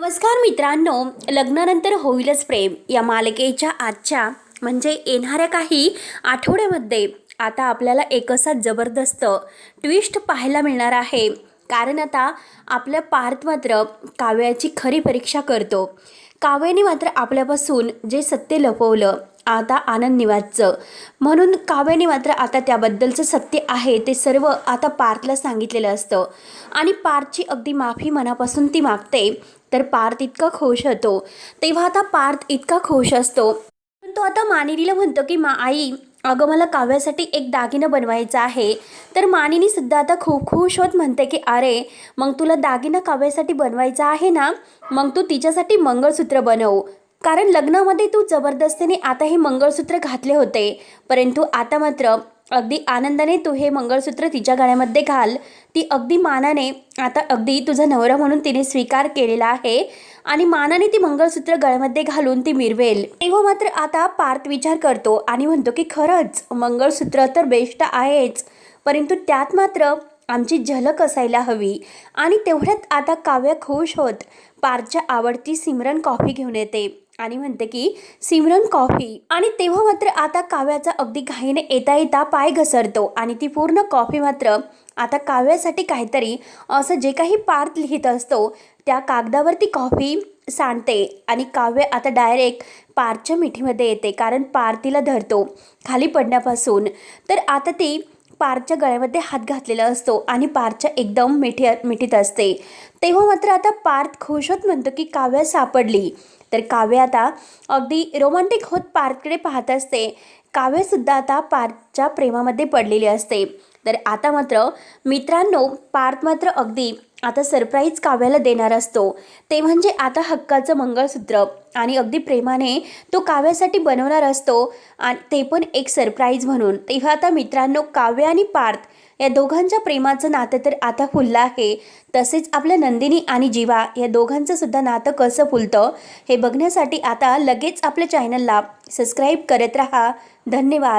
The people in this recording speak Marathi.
नमस्कार मित्रांनो लग्नानंतर होईलच प्रेम. या मालिकेच्या आजच्या म्हणजे येणाऱ्या काही आठवड्यामध्ये आता आपल्याला एक असा जबरदस्त ट्विस्ट पाहायला मिळणार आहे. कारण आता आपल्या पार्थ मात्र काव्याची खरी परीक्षा करतो. काव्याने मात्र आपल्यापासून जे सत्य लपवलं आता आनंद निवासचं म्हणून काव्याने मात्र आता त्याबद्दलचं सत्य आहे ते सर्व आता पार्थला सांगितलेलं असतं. आणि पार्थची अगदी माफी मनापासून ती मागते. तर पार्थ इतका खुश होतो. तेव्हा आता पार्थ इतका खुश असतो. पण तो आता मानिनीला म्हणतो की मा आई अगं मला काव्यासाठी एक दागिनं बनवायचा आहे. तर मानिनी सुद्धा आता खूप खुश होत म्हणते की अरे मग तुला दागिना काव्यासाठी बनवायचा आहे ना? मग तू तिच्यासाठी मंगळसूत्र बनव. कारण लग्नामध्ये तू जबरदस्तीने आता हे मंगळसूत्र घातले होते. परंतु आता मात्र अगदी आनंदाने तू हे मंगळसूत्र तिच्या गळ्यामध्ये घाल. ती अगदी मानाने आता अगदी तुझा नवरा म्हणून तिने स्वीकार केलेला आहे आणि मानाने ती मंगळसूत्र गळ्यामध्ये घालून ती मिरवेल. तेव्हा मात्र आता पार्थ विचार करतो आणि म्हणतो की खरंच मंगळसूत्र तर बेस्ट आहेच परंतु त्यात मात्र आमची झलक असायला हवी. आणि तेवढ्यात आता काव्य खुश होत पारच्या आवडती सिमरन कॉफी घेऊन येते. आणि म्हणते की सिमरन कॉफी. आणि तेव्हा मात्र आता काव्याचा अगदी घाईने येता येता पाय घसरतो. आणि ती पूर्ण कॉफी मात्र आता काव्यासाठी काहीतरी असं जे काही पार्थ लिहित असतो त्या कागदावरती कॉफी सांडते. आणि काव्य आता डायरेक्ट पारच्या मिठीमध्ये येते कारण पार तिला धरतो खाली पडण्यापासून. तर आता ती पारच्या गळ्यामध्ये हात घातलेला असतो आणि पारच्या एकदम मिठी मिठीत असते. तेव्हा मात्र आता पार्थ खुश होत म्हणतो की काव्य सापडली. तर काव्य आता अगदी रोमॅन्टिक होत पार्थकडे पाहत असते. काव्यसुद्धा आता पार्थच्या प्रेमामध्ये पडलेली असते. तर आता मात्र मित्रांनो पार्थ मात्र अगदी आता सरप्राईज काव्याला देणार असतो. ते म्हणजे आता हक्काचं मंगळसूत्र. आणि अगदी प्रेमाने तो काव्यासाठी बनवणार असतो. आणि ते पण एक सरप्राईज म्हणून. तेव्हा आता मित्रांनो काव्य आणि पार्थ या दोघांच्या प्रेमाचं नातं तर आता फुललं आहे. तसेच आपल्या नंदिनी आणि जीवा या दोघांचं सुद्धा नातं कसं फुलतं हे बघण्यासाठी आता लगेच आपल्या चॅनलला सबस्क्राईब करत राहा. धन्यवाद.